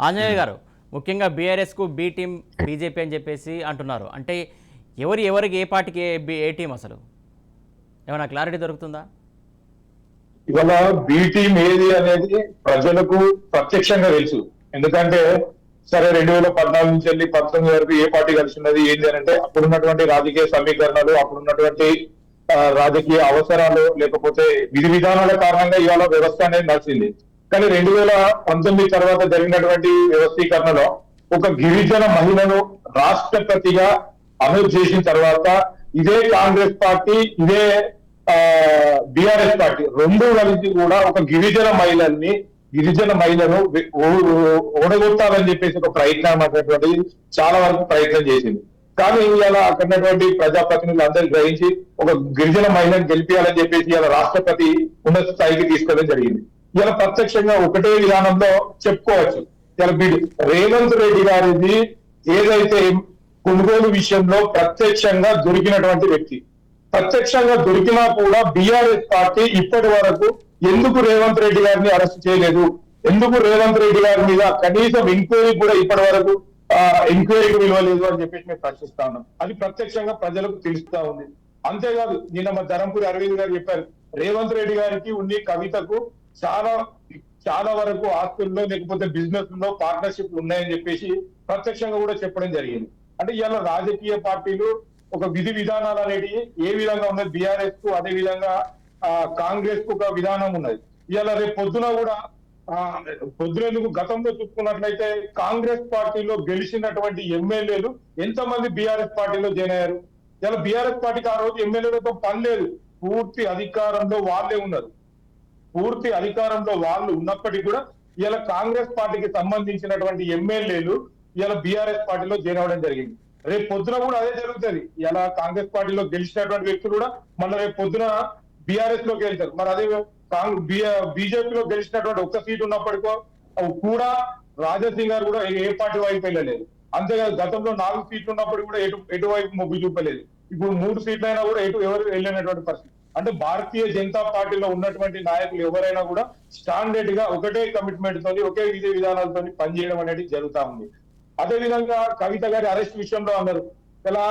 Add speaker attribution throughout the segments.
Speaker 1: ఆంజనేయ గారు ముఖ్యంగా బీఆర్ఎస్కు బి టీం బీజేపీ అని చెప్పేసి అంటున్నారు. అంటే ఎవరు ఎవరికి ఏ పార్టీకి ఏ బి- ఏ టీం అసలు? ఏమైనా క్లారిటీ దొరుకుతుందా?
Speaker 2: ఇవాళ బి టీం ఏది అనేది ప్రజలకు ప్రత్యక్షంగా తెలుసు. ఎందుకంటే సరే రెండు వేల పద్నాలుగు నుంచి వెళ్ళి పంతొమ్మిది వరకు ఏ పార్టీ కలిసి ఉన్నది ఏంటి అని అంటే అప్పుడున్నటువంటి రాజకీయ సమీకరణలు అప్పుడున్నటువంటి రాజకీయ అవసరాలు లేకపోతే విధి విధానాల కారణంగా ఇవాళ వ్యవస్థ అనేది నడిచింది. కానీ రెండు వేల పంతొమ్మిది తర్వాత జరిగినటువంటి వ్యవస్థీకరణలో ఒక గిరిజన మహిళను రాష్ట్రపతిగా అమలు చేసిన తర్వాత ఇదే కాంగ్రెస్ పార్టీ ఇదే బిఆర్ఎస్ పార్టీ రెండు కలిసి కూడా ఒక గిరిజన మహిళల్ని గిరిజన మహిళను ఓడగొట్టాలని చెప్పేసి ఒక ప్రయత్నం అనేటువంటిది చాలా వరకు ప్రయత్నం చేసింది. కానీ ఇవాళ అక్కడ ప్రజాప్రతినిధులు అందరూ గ్రహించి ఒక గిరిజన మహిళను గెలిపించాలని చెప్పేసి ఇవాళ రాష్ట్రపతి ఉన్నత స్థాయికి తీసుకోవడం జరిగింది. ఇలా ప్రత్యక్షంగా ఒకటే విధానంలో చెప్పుకోవచ్చు. ఇలా రేవంత్ రెడ్డి గారిది ఏదైతే కొనుగోలు విషయంలో ప్రత్యక్షంగా దొరికినటువంటి వ్యక్తి. ప్రత్యక్షంగా దొరికినా కూడా బీఆర్ఎస్ పార్టీ ఇప్పటి వరకు ఎందుకు రేవంత్ రెడ్డి గారిని అరెస్ట్ చేయలేదు? ఎందుకు రేవంత్ రెడ్డి గారి మీద కనీసం ఎంక్వైరీ కూడా ఇప్పటి వరకు ఎంక్వైరీకి విలువలేదు అని చెప్పేసి మేము ప్రశ్నిస్తా ఉన్నాం. అది ప్రత్యక్షంగా ప్రజలకు తెలుస్తా ఉంది. అంతేకాదు నిన్న మా ధరంపూరి అరవింద్ గారు చెప్పారు రేవంత్ రెడ్డి గారికి ఉన్ని కవితకు చాలా చాలా వరకు ఆస్తుల్లో లేకపోతే బిజినెస్లో పార్ట్నర్షిప్ ఉన్నాయని చెప్పేసి ప్రత్యక్షంగా కూడా చెప్పడం జరిగింది. అంటే ఇవాళ రాజకీయ పార్టీలు ఒక విధి విధానాలు అనేటివి ఏ విధంగా ఉన్నది బీఆర్ఎస్కు అదే విధంగా ఆ, కాంగ్రెస్కు ఒక విధానం ఉన్నది. ఇవాళ రేపు పొద్దున కూడా ఆ, గతంలో చూసుకున్నట్లయితే కాంగ్రెస్ పార్టీలో గెలిచినటువంటి ఎమ్మెల్యేలు ఎంతమంది బీఆర్ఎస్ పార్టీలో జాయిన్ అయ్యారు? ఇలా బీఆర్ఎస్ పార్టీకి ఆ రోజు ఎమ్మెల్యేలతో పని లేదు. పూర్తి అధికారంలో వాళ్ళే ఉన్నారు. పూర్తి అధికారంలో వాళ్ళు ఉన్నప్పటికీ కూడా ఇలా కాంగ్రెస్ పార్టీకి సంబంధించినటువంటి ఎమ్మెల్యేలు ఇలా బీఆర్ఎస్ పార్టీలో చేరవడం అవ్వడం జరిగింది. రేపు పొద్దున కూడా అదే జరుగుతుంది. ఇలా కాంగ్రెస్ పార్టీలో గెలిచినటువంటి వ్యక్తులు కూడా మళ్ళీ రేపు పొద్దున బీఆర్ఎస్లోకి వెళ్తారు. మరి అదే బీజేపీలో గెలిచినటువంటి ఒక్క సీట్ ఉన్నప్పటికో కూడా రాజాసింగ్ గారు కూడా ఏ పార్టీ వైపు వెళ్ళలేదు. అంతేకాదు గతంలో నాలుగు సీట్లు ఉన్నప్పుడు కూడా ఎటు ఎటువైపు మొగ్గు చూపలేదు. ఇప్పుడు మూడు సీట్లు అయినా కూడా ఎటు ఎవరు వెళ్ళినటువంటి పరిస్థితి. అంటే భారతీయ జనతా పార్టీలో ఉన్నటువంటి నాయకులు ఎవరైనా కూడా స్టాండర్డ్గా ఒకటే కమిట్మెంట్ తోని ఒకే విధి విధానాలతో పనిచేయడం అనేది జరుగుతా ఉంది. అదే విధంగా కవిత గారి అరెస్ట్ విషయంలో అన్నారు. ఇలా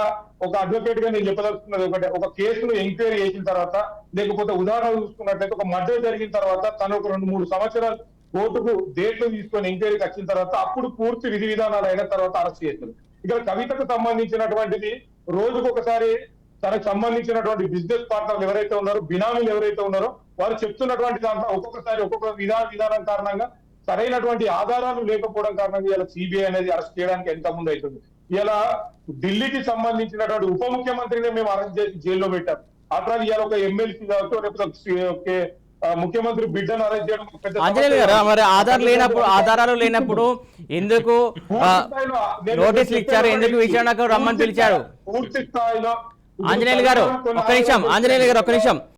Speaker 2: ఒక అడ్వకేట్గా నేను చెప్పదలుచుకున్నది ఒకటే. ఒక కేసును ఎంక్వైరీ చేసిన తర్వాత లేకపోతే ఉదాహరణ చూసుకున్నట్లయితే ఒక మర్డర్ జరిగిన తర్వాత తను ఒక రెండు మూడు సంవత్సరాలు కోర్టుకు డేట్లు తీసుకొని ఎంక్వైరీకి వచ్చిన తర్వాత అప్పుడు పూర్తి విధి విధానాలు అయిన తర్వాత అరెస్ట్ చేస్తారు ఇక్కడ కవితకు సంబంధించినటువంటిది రోజుకు ఒకసారి తనకు సంబంధించినటువంటి బిజినెస్ పార్ట్నర్లు ఎవరైతే ఉన్నారో బినామీలు ఎవరైతే ఉన్నారో వారు చెప్తున్నటువంటి దాంట్లో ఒక్కొక్కసారి ఒక్కొక్క విధాన విధానం కారణంగా సరైనటువంటి ఆధారాలు లేకపోవడం కారణంగా ఇలా సిబిఐ అనేది అరెస్ట్ చేయడానికి ఎంత ముందు అవుతుంది. ఇలా ఢిల్లీకి సంబంధించినటువంటి ఉప ముఖ్యమంత్రిని మేము అరెస్ట్ చేసి జైల్లో పెట్టాం. అట్లా ఇవాళ ఒక ఎమ్మెల్సీ కావచ్చు లేకపోతే ముఖ్యమంత్రి బిడ్డను అరెస్ట్ చేయడం
Speaker 1: ఆంజనేయులు గారు. మరి ఆధార్ లేనప్పుడు ఆధారాలు లేనప్పుడు ఎందుకు నోటీసులు ఇచ్చారు ఎందుకు విచారణకు రమ్మని పిలిచారు?
Speaker 2: పూర్తి స్థాయిలో
Speaker 1: ఆంజనేయులు గారు ఒక్క నిమిషం ఆంజనేయులు గారు ఒక్క నిమిషం.